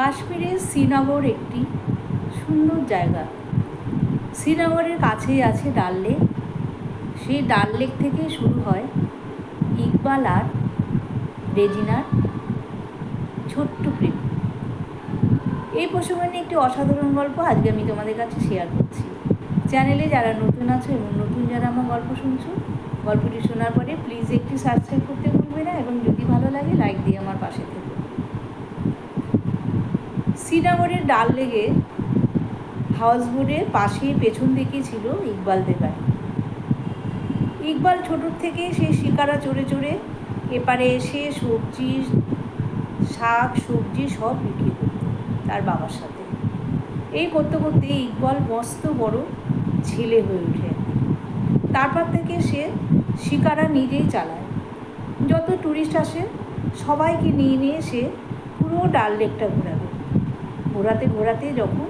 কাশ্মীরের শ্রীনগর একটি সুন্দর জায়গা। শ্রীনগরের কাছেই আছে ডাল লেক। সেই ডাল লেক থেকে শুরু হয় ইকবাল আর রেজিনার ছোট্ট প্রেম। এই প্রসঙ্গে নিয়ে একটি অসাধারণ গল্প আজকে আমি তোমাদের কাছে শেয়ার করছি। চ্যানেলে যারা নতুন আছো এবং নতুন যারা আমার গল্প শুনছো, গল্পটি শোনার পরে প্লিজ একটি সাবস্ক্রাইব করতে ভুলবে না এবং যদি ভালো লাগে লাইক দিয়ে আমার পাশে থেকো শ্রীনগরের ডাল লেগে হাউস হাউসবোটের পাশে পেছন দিকে ছিল ইকবালদের বাড়ি ইকবাল ছোটোর থেকে সে শিকারা চড়ে চড়ে এপারে এসে সবজি, শাক, সবজি সব বিক্রি করত তার বাবার সাথে। এই করতে করতে ইকবাল মস্ত বড় ছেলে হয়ে ওঠে। তারপর থেকে সে শিকারা নিজেই চালায়। যত ট্যুরিস্ট আসে, সবাইকে নিয়ে নিয়ে সে পুরো ডাল লেকটা ঘোরাবে। ঘোরাতে ঘোরাতে যখন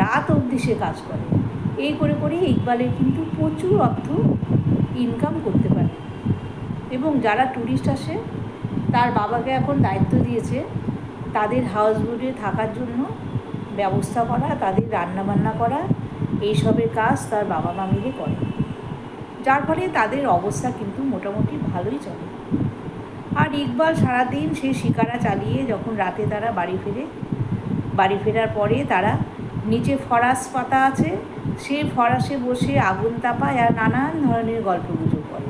রাত অবধি সে কাজ করে, এই করে করে ইকবালের কিন্তু প্রচুর অর্থ ইনকাম করতে পারে। এবং যারা ট্যুরিস্ট আসে, তার বাবাকে এখন দায়িত্ব দিয়েছে তাদের হাউস থাকার জন্য ব্যবস্থা করা, তাদের রান্নাবান্না করা, এইসবের কাজ তার বাবা মা মিলে করে। যার ফলে তাদের অবস্থা কিন্তু মোটামুটি ভালোই চলে। আর ইকবাল সারাদিন সেই শিকারা চালিয়ে যখন রাতে তারা বাড়ি ফেরে বাড়ি ফেরার পরে তারা নিচে ফরাস পাতা আছে, সেই ফরাসে বসে আগুন তাপায় আর নানান ধরনের গল্প গুজব করে।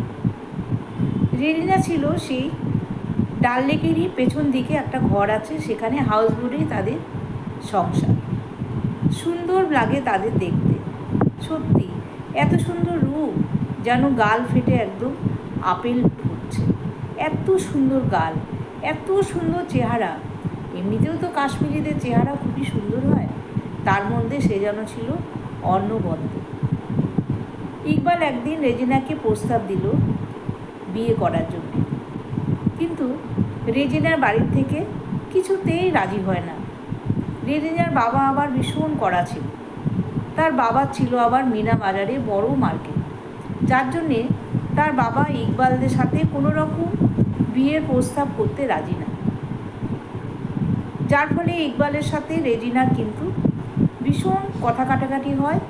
রেলিনা ছিল সেই ডাল লেকেরই পেছন দিকে একটা ঘর আছে, সেখানে হাউস বোটেই তাদের সংসার। সুন্দর লাগে তাদের দেখতে। সত্যি, এত সুন্দর রূপ যেন গাল ফেটে একদম আপেল ফুটছে। এত সুন্দর গাল, এত সুন্দর চেহারা। এমনিতেও তো কাশ্মীরিদের চেহারা খুবই সুন্দর হয়, তার মধ্যে সে যেন ছিল অন্নবদ্য। ইকবাল একদিন রেজিনাকে প্রস্তাব দিল বিয়ে করার জন্য। কিন্তু রেজিনার বাড়ির থেকে কিছুতেই রাজি হয় না। রেজিনার বাবা আবার ভীষণ কড়া ছিল। তার বাবা ছিল আবার মিনা বাজারে বড় মার্কেট। যার জন্যে তার বাবা ইকবালদের সাথে কোনো রকম বিয়ের প্রস্তাব করতে রাজি না। যার ফলে ইকবালের সাথে রেজিনার কিন্তু ভীষণ কথা কাটাকাটি হয়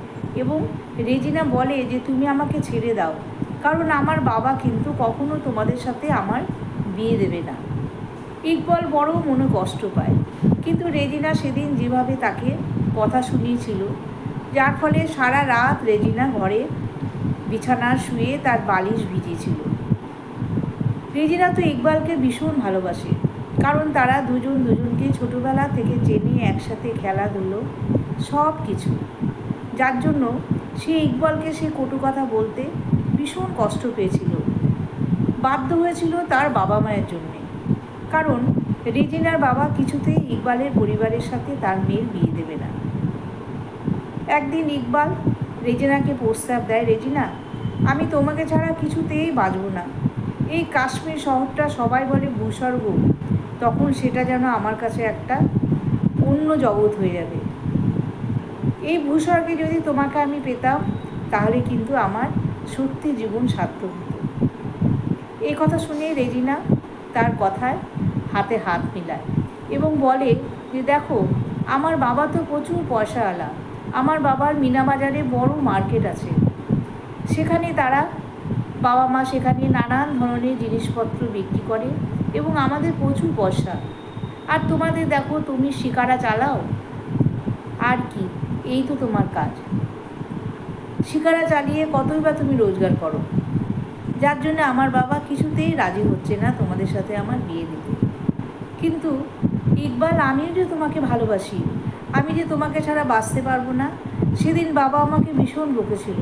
এবং রেজিনা বলে যে, তুমি আমাকে ছেড়ে দাও। কারণ আমার বাবা কিন্তু কখনো তোমাদের সাথে আমার বিয়ে দেবে না। ইকবাল বড় মনে কষ্ট পায়। কিন্তু রেজিনা সেদিন যেভাবে তাকে কথা শুনিয়েছিল, যার ফলে সারা রাত রেজিনা ঘরে বিছানা শুয়ে তার বালিশ ভিজিয়েছিল। রেজিনা তো ইকবালকে ভীষণ ভালোবাসে। কারণ তারা দুজন দুজনকে ছোটোবেলা থেকে চেনে একসাথে খেলাধুলো, সব কিছু। যার জন্য সে ইকবালকে সে কটু কথা বলতে ভীষণ কষ্ট পেয়েছিল। বাধ্য হয়েছিল তার বাবা মায়ের জন্যে। কারণ রেজিনার বাবা কিছুতেই ইকবালের পরিবারের সাথে তার মেয়ের বিয়ে দেবে না। একদিন ইকবাল রেজিনাকে প্রস্তাব দেয়, রেজিনা, আমি তোমাকে ছাড়া কিছুতেই বাঁচব না। এই কাশ্মীর শহরটা সবাই বলে ভূস্বর্গ। তখন সেটা যেন আমার কাছে একটা অন্য জগৎ হয়ে যাবে। এই ভূস্বর্গে যদি তোমাকে আমি পেতাম, তাহলে কিন্তু আমার সত্যি জীবন সার্থক হতো। এই কথা শুনে রেজিনা তার কথায় হাতে হাত মিলায় এবং বলে যে, দেখো, আমার বাবা তো প্রচুর পয়সাওয়ালা। আমার বাবার মিনা বাজারে বড় মার্কেট আছে। সেখানে তারা বাবা মা সেখানে নানান ধরনের জিনিসপত্র বিক্রি করে। এবং আমাদের প্রচুর পয়সা আর তোমাদের দেখো, তুমি শিকারা চালাও? আর কি? এই তো তোমার কাজ। শিকারা চালিয়ে কতই বা তুমি রোজগার করো? যার জন্য আমার বাবা কিছুতেই রাজি হচ্ছে না তোমাদের সাথে আমার বিয়ে দিতে। কিন্তু ইকবাল, আমিও যে তোমাকে ভালোবাসি, আমি যে তোমাকে ছাড়া বাঁচতে পারব না, সেদিন বাবা আমাকে ভীষণ বকেছিল।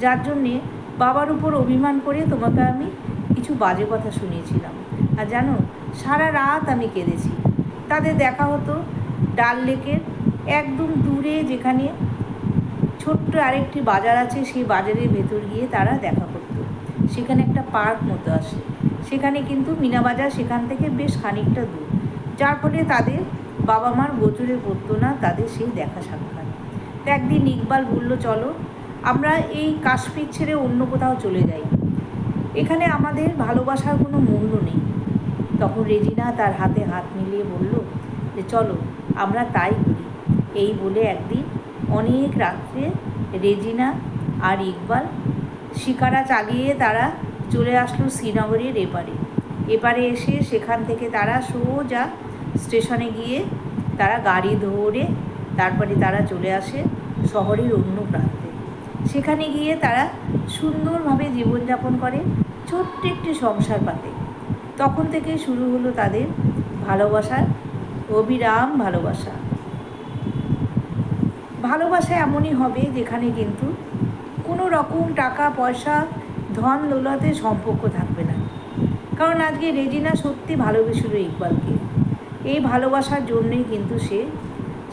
যার জন্যে বাবার উপর অভিমান করে তোমাকে আমি কিছু বাজে কথা শুনিয়েছিলাম। আর জানো, সারা রাত আমি কেঁদেছি। তাদের দেখা হতো ডাল লেকের একদম দূরে যেখানে ছোট্ট আরেকটি বাজার আছে, সেই বাজারের ভেতর গিয়ে তারা দেখা করতো। সেখানে একটা পার্ক মতো আসে সেখানে কিন্তু মিনা বাজার সেখান থেকে বেশ খানিকটা দূর। যার ফলে তাদের বাবা মার গোচরে পড়তো না তাদের সেই দেখা সাক্ষাৎ। একদিন ইকবাল বলল, চলো, আমরা এই কাশ্মীর ছেড়ে অন্য কোথাও চলে যাই। এখানে আমাদের ভালোবাসার কোনো মূল্য নেই। তখন রেজিনা তার হাতে হাত মিলিয়ে বলল, যে চলো, আমরা তাই করি। এই বলে একদিন অনেক রাত্রে রেজিনা আর ইকবাল শিকারা চালিয়ে তারা চলে আসলো শ্রীনগরের এপারে। এপারে এসে সেখান থেকে তারা সোজা স্টেশনে গিয়ে তারা গাড়ি ধরে তারপরে তারা চলে আসে শহরের অন্য প্রান্তে। সেখানে গিয়ে তারা সুন্দরভাবে জীবনযাপন করে, ছোট্ট একটি সংসার পাতে। তখন থেকে শুরু হলো তাদের ভালোবাসার অবিরাম ভালোবাসা। ভালোবাসা এমনই হবে যেখানে কিন্তু কোনো রকম টাকা, পয়সা, ধন দৌলতে সম্পর্ক থাকবে না। কারণ আজকে রেজিনা সত্যি ভালোবেসেছিল ইকবালকে। এই ভালোবাসার জন্যই কিন্তু সে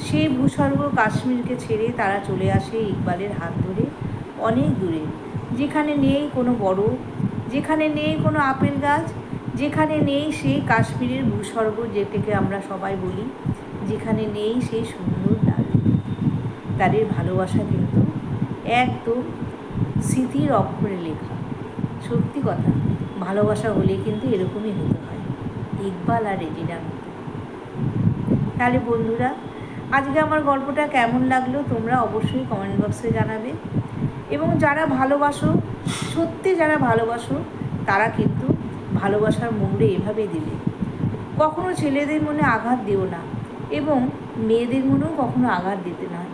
সেই ভূস্বর্গ কাশ্মীরকে ছেড়ে তারা চলে আসে ইকবালের হাত ধরে অনেক দূরে। যেখানে নেই কোনো বড়, যেখানে নেই কোনো আপেল গাছ, যেখানে নেই সেই কাশ্মীরের ভূস্বর্গ যেটাকে আমরা সবাই বলি, যেখানে নেই সেই সুন্দর দার্জিলিং তাদের ভালোবাসা কিন্তু একদম স্মৃতির অক্ষরে লেখা। সত্যি কথা, ভালোবাসা হলে কিন্তু এরকমই হতে হয়, ইকবাল আর রেজিনার মতো তাহলে বন্ধুরা আজকে আমার গল্পটা কেমন লাগল তোমরা অবশ্যই কমেন্ট বক্সে জানাবে। এবং যারা ভালোবাসো, সত্যি যারা ভালোবাসো, তারা কিন্তু ভালোবাসার মূল্য এভাবে দিবে। কখনো ছেলেদের মনে আঘাত দিও না এবং মেয়েদের মনেও কখনো আঘাত দিতে নয়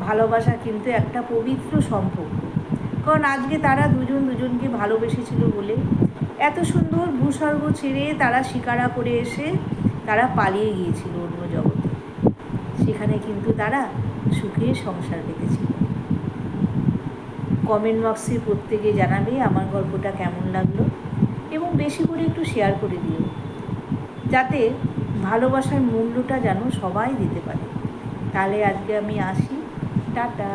ভালোবাসা কিন্তু একটা পবিত্র সম্পর্ক। কারণ আজকে তারা দুজন দুজনকে ভালোবেসেছিল বলে এত সুন্দর ভূস্বর্গ ছেড়ে তারা শিকারা করে এসে তারা পালিয়ে গিয়েছিল। সেখানে কিন্তু তারা সুখে সংসার পেতেছিল কমেন্ট বক্সে প্রত্যেকে জানাবে আমার গল্পটা কেমন লাগল এবং বেশি করে একটু শেয়ার করে দিও, যাতে ভালোবাসার মূল্যটা যেন সবাই দিতে পারে। তাহলে আজকে আমি আসি। টাটা।